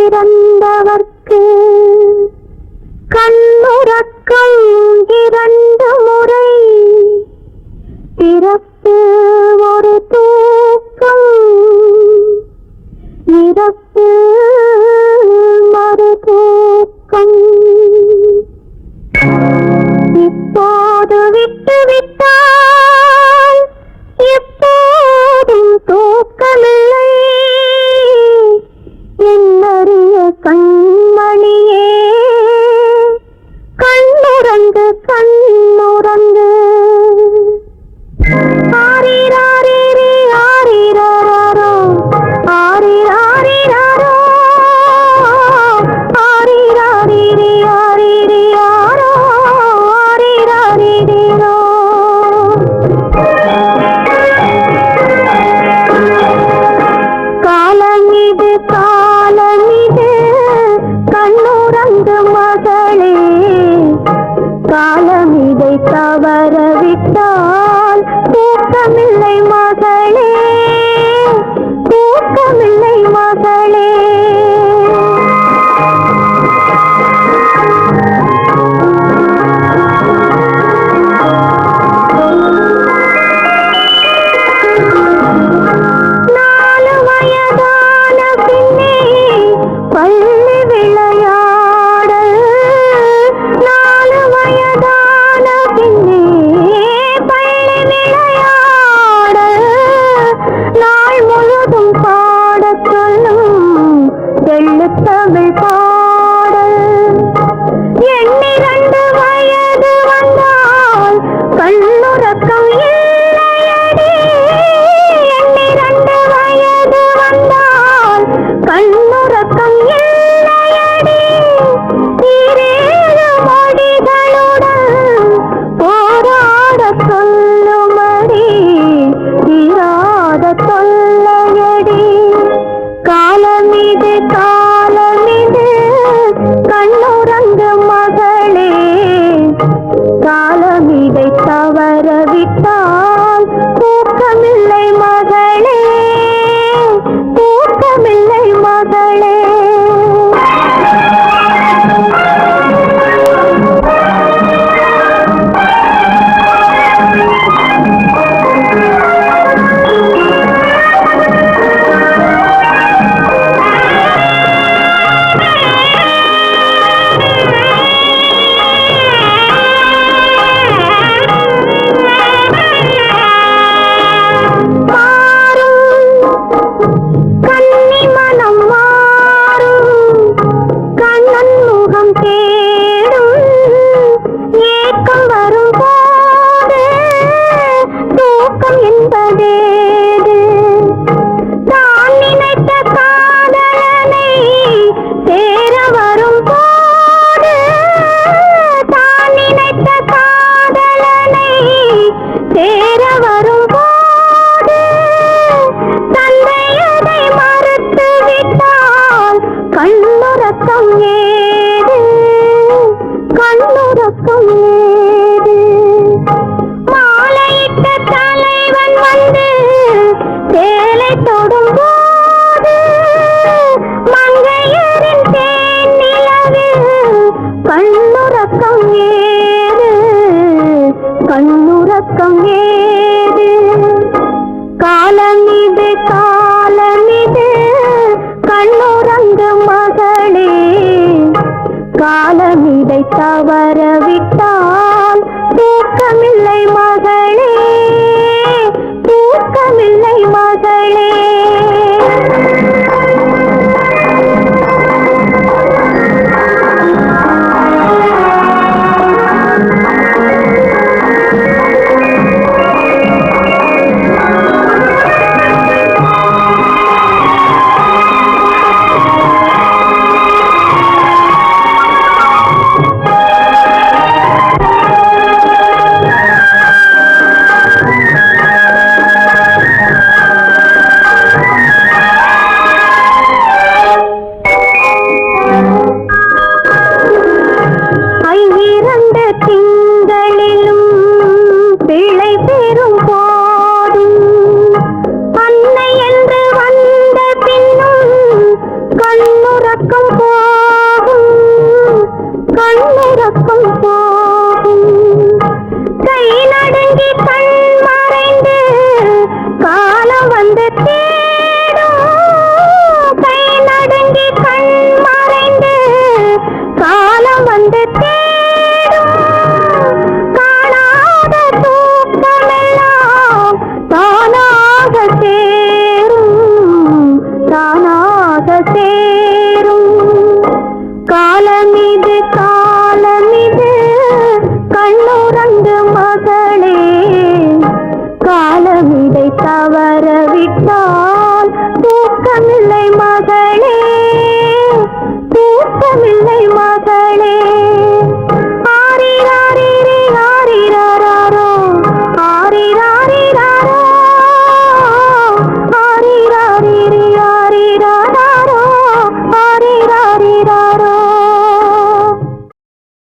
பிறந்தவர்க்கு கண்ணுறக்கம் இரண்டு முறை பிறப்பு ஒரு தூக்கம் இறப்பு மறு தூக்கம். இப்போது விட்டு விட்டார் பரவிட்டார் தவறவிட்டார் விட்டால் தூக்கமில்லை மகளே தூக்கமில்லை மகளே.